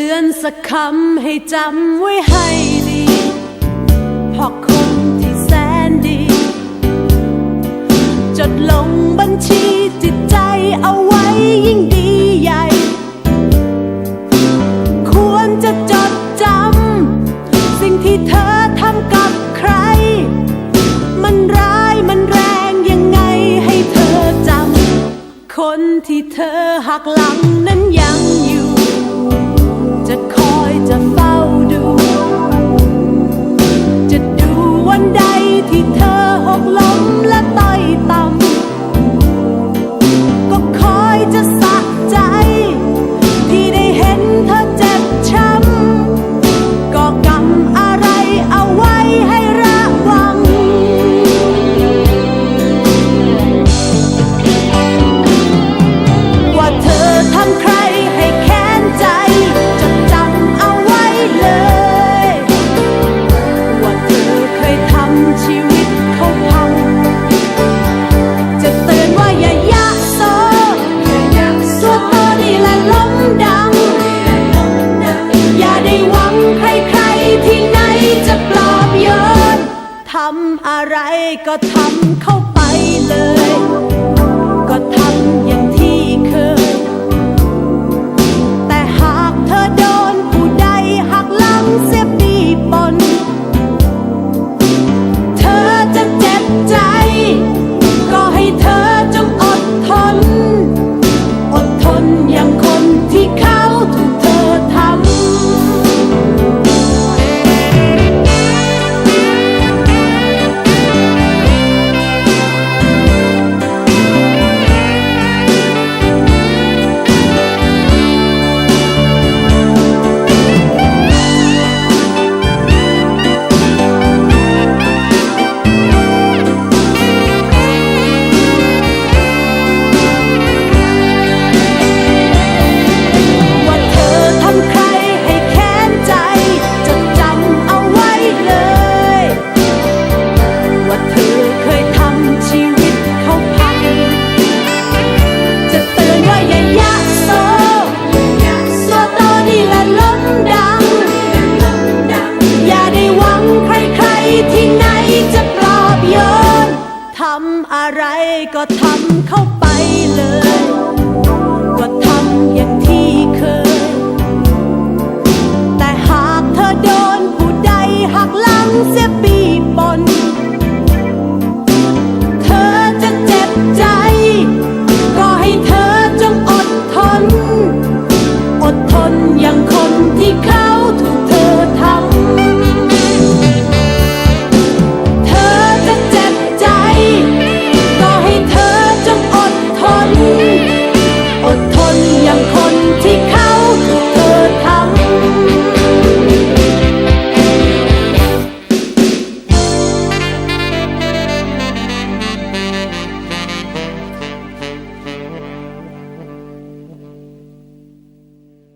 ตือนสักคำให้จำไว้ให้ดีพอคนที่แสนดี จดลงบัญชีจิตใจเอาไว้ยิ่งดีใหญ่ ควรจะจดจำสิ่งที่เธอทำกับใคร มันร้ายมันแรงยังไงให้เธอจำคนที่เธอหักหลังนั้นำอะไรก็ทำำอะไรก็ทำเข้าไปเลย ก็ทำอย่างที่เคย แต่หากเธอโดนผู้ใดหักหลังเสียปี